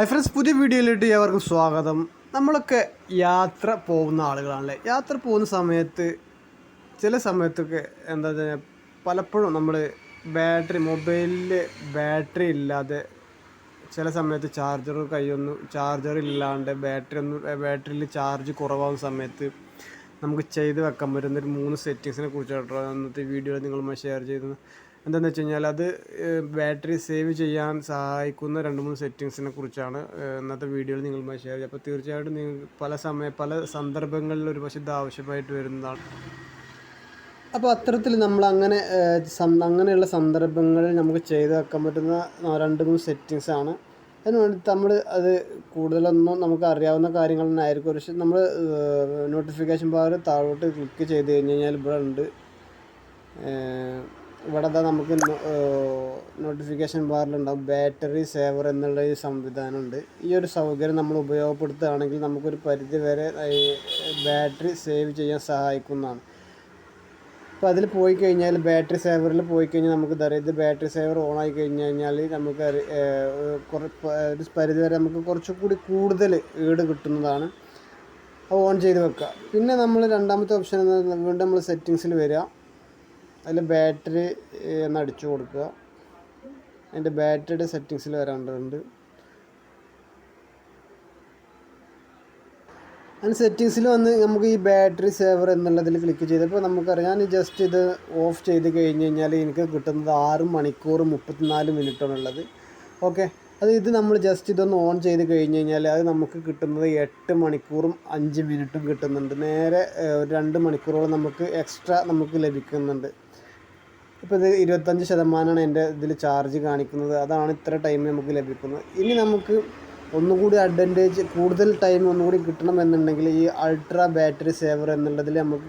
Hi friends പുതിയ വീഡിയോയിലിട്ട് ഏവർക്കും സ്വാഗതം. നമ്മളൊക്കെ യാത്ര പോകുന്ന ആളുകളാണല്ലേ? യാത്ര പോകുന്ന സമയത്ത് ചില സമയത്തൊക്കെ എന്താ പലപ്പോഴും നമ്മൾ ബാറ്ററി മൊബൈലിൽ ബാറ്ററി ഇല്ലാതെ ചില സമയത്ത് ചാർജർ കൈയൊന്നും ചാർജർ ഇല്ലാണ്ട് ബാറ്ററി ഒന്നും ബാറ്ററിയിൽ ചാർജ് കുറവാകുന്ന സമയത്ത് നമുക്ക് ചെയ്ത് വെക്കാൻ പറ്റുന്ന ഒരു മൂന്ന് സെറ്റിങ്സിനെ കുറിച്ചാണ് അന്നത്തെ വീഡിയോയിൽ നിങ്ങളുമായി ഷെയർ ചെയ്തത്. എന്താണെന്ന് വെച്ച് കഴിഞ്ഞാൽ അത് ബാറ്ററി സേവ് ചെയ്യാൻ സഹായിക്കുന്ന രണ്ട് മൂന്ന് സെറ്റിങ്സിനെ കുറിച്ചാണ് ഇന്നത്തെ വീഡിയോയിൽ നിങ്ങളുമായി ഷെയർ ചെയ്യുക. അപ്പോൾ തീർച്ചയായിട്ടും നിങ്ങൾ പല സമയ പല സന്ദർഭങ്ങളിൽ ഒരു പക്ഷേ ഇത് ആവശ്യമായിട്ട് വരുന്നതാണ്. അപ്പോൾ അത്തരത്തിൽ നമ്മൾ അങ്ങനെ അങ്ങനെയുള്ള സന്ദർഭങ്ങളിൽ നമുക്ക് ചെയ്ത് വെക്കാൻ പറ്റുന്ന രണ്ട് മൂന്ന് സെറ്റിങ്സ് ആണ്. അതിന് വേണ്ടി നമ്മൾ അത് കൂടുതലൊന്നും നമുക്ക് അറിയാവുന്ന കാര്യങ്ങൾ തന്നെ ആയിരിക്കും. പക്ഷേ നമ്മൾ നോട്ടിഫിക്കേഷൻ ബാർ താഴോട്ട് ക്ലിക്ക് ചെയ്ത് കഴിഞ്ഞ് കഴിഞ്ഞാൽ ഇവിടെ ഉണ്ട്. ഇവിടെ നമുക്ക് നോട്ടിഫിക്കേഷൻ ബാറിലുണ്ടാവും ബാറ്ററി സേവർ എന്നുള്ള ഈ സംവിധാനമുണ്ട്. ഈ ഒരു സൗകര്യം നമ്മൾ ഉപയോഗപ്പെടുത്തുകയാണെങ്കിൽ നമുക്കൊരു പരിധി വരെ ബാറ്ററി സേവ് ചെയ്യാൻ സഹായിക്കുന്നതാണ്. അപ്പോൾ അതിൽ പോയി കഴിഞ്ഞാൽ ബാറ്ററി സേവറിൽ പോയി കഴിഞ്ഞാൽ നമുക്ക് ഇത് ബാറ്ററി സേവർ ഓൺ ആയി കഴിഞ്ഞ് കഴിഞ്ഞാൽ നമുക്ക് ഒരു പരിധി വരെ നമുക്ക് കുറച്ചുകൂടി കൂടുതൽ ഈട് കിട്ടുന്നതാണ്. ഓൺ ചെയ്ത് വെക്കുക. പിന്നെ നമ്മൾ രണ്ടാമത്തെ ഓപ്ഷൻ വീണ്ടും നമ്മൾ സെറ്റിങ്സിൽ വരിക. അതിൽ ബാറ്ററി എന്ന് അടിച്ചു കൊടുക്കുക. അതിന്റെ ബാറ്ററിയുടെ സെറ്റിങ്സിൽ വരാണ്ടുണ്ട് അതിന് സെറ്റിങ്സിൽ വന്ന് നമുക്ക് ഈ ബാറ്ററി സേവർ എന്നുള്ളതിൽ ക്ലിക്ക് ചെയ്തപ്പോൾ നമുക്കറിയാം ഞാൻ ജസ്റ്റ് ഇത് ഓഫ് ചെയ്ത് കഴിഞ്ഞ് കഴിഞ്ഞാൽ എനിക്ക് കിട്ടുന്നത് ആറ് മണിക്കൂർ മുപ്പത്തിനാല് മിനിറ്റാണ് ഉള്ളത് ഓക്കെ അത് ഇത് നമ്മൾ ജസ്റ്റ് ഇതൊന്ന് ഓൺ ചെയ്ത് കഴിഞ്ഞ് കഴിഞ്ഞാൽ അത് നമുക്ക് കിട്ടുന്നത് എട്ട് മണിക്കൂറും അഞ്ച് മിനിറ്റും കിട്ടുന്നുണ്ട്. നേരെ രണ്ട് മണിക്കൂറോളം നമുക്ക് എക്സ്ട്രാ നമുക്ക് ലഭിക്കുന്നുണ്ട്. ഇപ്പോൾ ഇത് ഇരുപത്തഞ്ച് ശതമാനമാണ് എന്റെ ഇതിൽ ചാർജ് കാണിക്കുന്നത്. അതാണ് ഇത്ര ടൈം നമുക്ക് ലഭിക്കുന്നത്. ഇനി നമുക്ക് ഒന്നുകൂടി അഡ്വാന്റേജ് കൂടുതൽ ടൈം ഒന്നുകൂടി കിട്ടണമെന്നുണ്ടെങ്കിൽ ഈ അൾട്രാ ബാറ്ററി സേവർ എന്നുള്ളതിൽ നമുക്ക്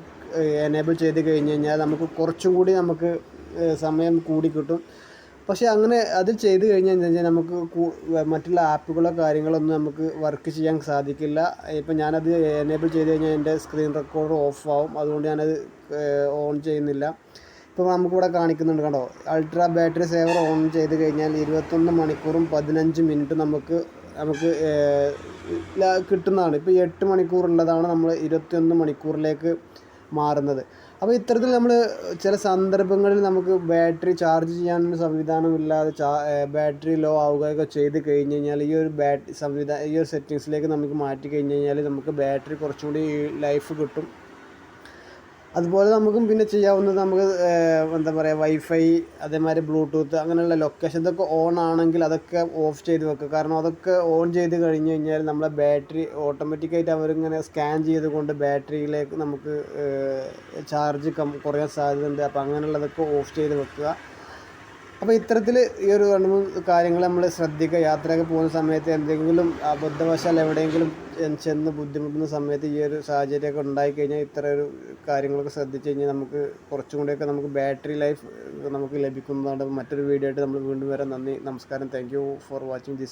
എനേബിൾ ചെയ്ത് കഴിഞ്ഞ് കഴിഞ്ഞാൽ നമുക്ക് കുറച്ചും കൂടി നമുക്ക് സമയം കൂടി കിട്ടും. പക്ഷേ അങ്ങനെ അത് ചെയ്ത് കഴിഞ്ഞ് കഴിഞ്ഞാൽ നമുക്ക് മറ്റുള്ള ആപ്പുകളോ കാര്യങ്ങളൊന്നും നമുക്ക് വർക്ക് ചെയ്യാൻ സാധിക്കില്ല. ഇപ്പം ഞാനത് എനേബിൾ ചെയ്ത് കഴിഞ്ഞാൽ എന്റെ സ്ക്രീൻ റെക്കോർഡർ ഓഫ് ആവും. അതുകൊണ്ട് ഞാനത് ഓൺ ചെയ്യുന്നില്ല. ഇപ്പോൾ നമുക്കിവിടെ കാണിക്കുന്നുണ്ട് കണ്ടോ? അൾട്രാ ബാറ്ററി സേവർ ഓൺ ചെയ്ത് കഴിഞ്ഞാൽ ഇരുപത്തൊന്ന് മണിക്കൂറും പതിനഞ്ച് മിനിറ്റ് നമുക്ക് നമുക്ക് കിട്ടുന്നതാണ്. ഇപ്പോൾ എട്ട് മണിക്കൂറുള്ളതാണ് നമ്മൾ ഇരുപത്തിയൊന്ന് മണിക്കൂറിലേക്ക് മാറുന്നത്. അപ്പോൾ ഇത്തരത്തിൽ നമ്മൾ ചില സന്ദർഭങ്ങളിൽ നമുക്ക് ബാറ്ററി ചാർജ് ചെയ്യാനൊരു സംവിധാനമില്ലാതെ ചാ ബാറ്ററി ലോ ആവുകയൊക്കെ ചെയ്ത് കഴിഞ്ഞ് കഴിഞ്ഞാൽ ഈ ഒരു ബാറ്ററി സംവിധാനം ഈ ഒരു സെറ്റിങ്സിലേക്ക് നമുക്ക് മാറ്റി കഴിഞ്ഞ് കഴിഞ്ഞാൽ നമുക്ക് ബാറ്ററി കുറച്ചുകൂടി ലൈഫ് കിട്ടും. അതുപോലെ നമുക്കും പിന്നെ ചെയ്യാവുന്നത് നമുക്ക് എന്താ പറയുക വൈഫൈ അതേമാതിരി ബ്ലൂടൂത്ത് അങ്ങനെയുള്ള ലൊക്കേഷൻ ഇതൊക്കെ ഓൺ ആണെങ്കിൽ അതൊക്കെ ഓഫ് ചെയ്ത് വെക്കുക. കാരണം അതൊക്കെ ഓൺ ചെയ്ത് കഴിഞ്ഞ് കഴിഞ്ഞാൽ നമ്മളെ ബാറ്ററി ഓട്ടോമാറ്റിക്കായിട്ട് അവരിങ്ങനെ സ്കാൻ ചെയ്തുകൊണ്ട് ബാറ്ററിയിലേക്ക് നമുക്ക് ചാർജ് കം കുറയാൻ സാധ്യതയുണ്ട്. അപ്പോൾ അങ്ങനെയുള്ളതൊക്കെ ഓഫ് ചെയ്ത് വെക്കുക. അപ്പോൾ ഇത്തരത്തിൽ ഈ ഒരു രണ്ട് മൂന്ന് കാര്യങ്ങൾ നമ്മൾ ശ്രദ്ധിക്കുക യാത്രയൊക്കെ പോകുന്ന സമയത്ത് എന്തെങ്കിലും അബദ്ധവശാൽ എവിടെയെങ്കിലും ചെന്ന് ബുദ്ധിമുട്ടുന്ന സമയത്ത് ഈ ഒരു സാഹചര്യമൊക്കെ ഉണ്ടായിക്കഴിഞ്ഞാൽ ഇത്ര ഒരു കാര്യങ്ങളൊക്കെ ശ്രദ്ധിച്ചു കഴിഞ്ഞാൽ നമുക്ക് കുറച്ചും കൂടെയൊക്കെ നമുക്ക് ബാറ്ററി ലൈഫ് നമുക്ക് ലഭിക്കുന്നതാണ് മറ്റൊരു വീഡിയോ ആയിട്ട് നമ്മൾ വീണ്ടും വരാം. നന്ദി. നമസ്കാരം. Thank you for watching this